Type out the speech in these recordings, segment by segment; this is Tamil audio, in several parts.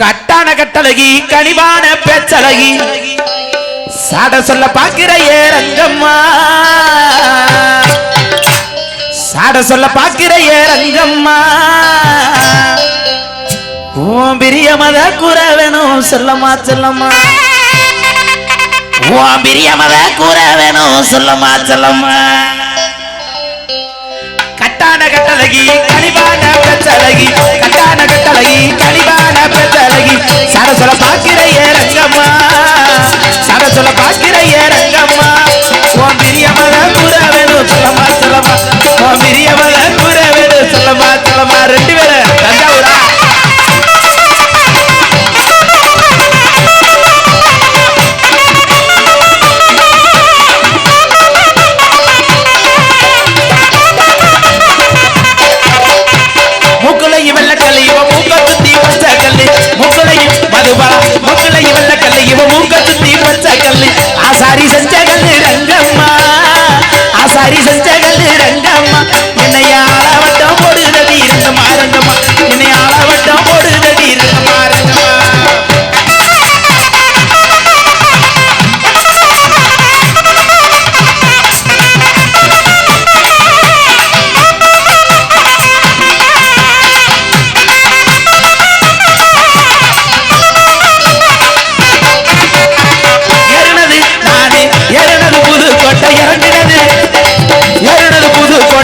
கட்டான கட்டழகி கனிவான பேச்சழகி. சாட சொல்ல பாக்கிற ஏ ரங்கம்மா. சாட சொல்ல பார்க்கிற ஏ ரங்கம்மா. உன் பிரியமத கூற வேணும் சொல்லம்மா சொல்லம்மா. உன் பிரியமத கூற வேணும் சொல்லம்மா சொல்லம்மா. கட்டான கட்டழகி கனிவான பேச்சழகி. சில பார்க்கிறையே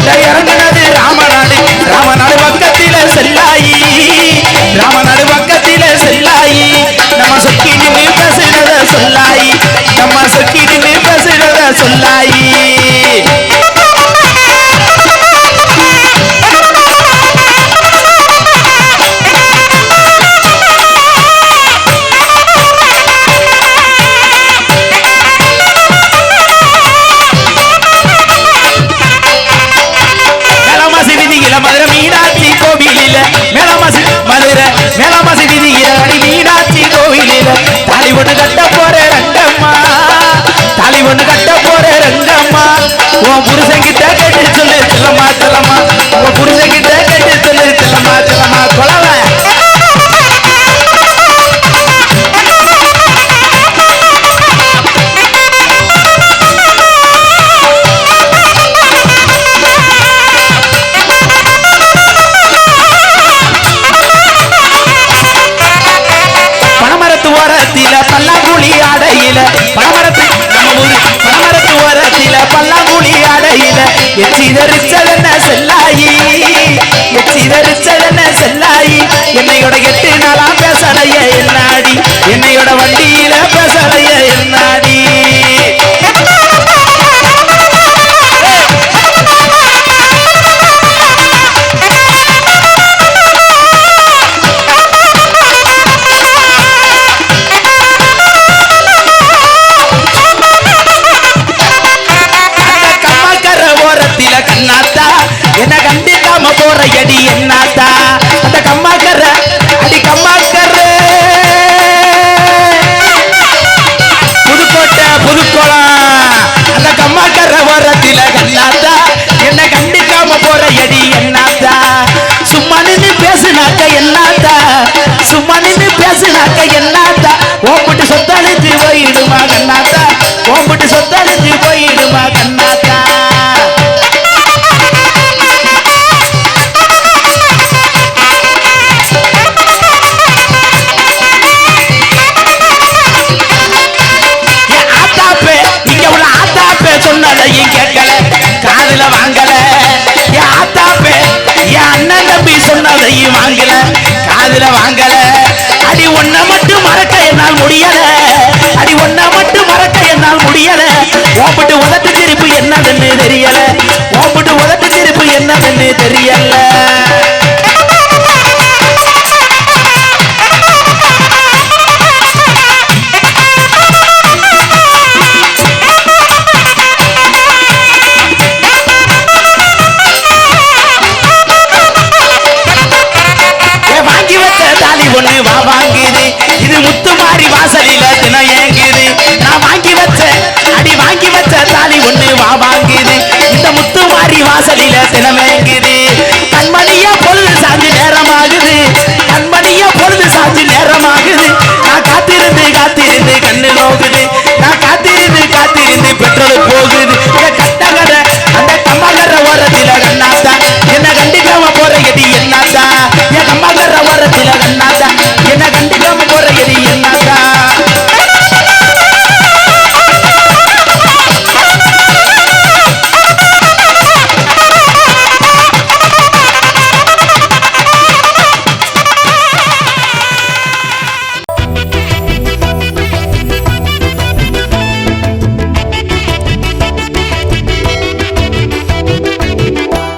தயாரன் புருஷன் எச்சிதறிச்சலன செல்லாயி எச்சிதறிச்சலன செல்லாயி என்னையோட எட்டு நாளா பேசலையே கம்மாக்கர எடி என்னாத்தா? அந்த கம்மாக்கர அடி கம்மாக்கர. புதுக்கோட்டை புதுக்கோளம். அந்த கம்மாக்கர ஓரத்தில கண்ணாத்தா. என்ன கண்டிக்காம போற எடி என்னாத்தா? சும்மா நின்று பேசுனாக்க என்னாத்தா? சும்மா நின்று பேசுனாக்க என்னாத்தா? ஓ சொத்த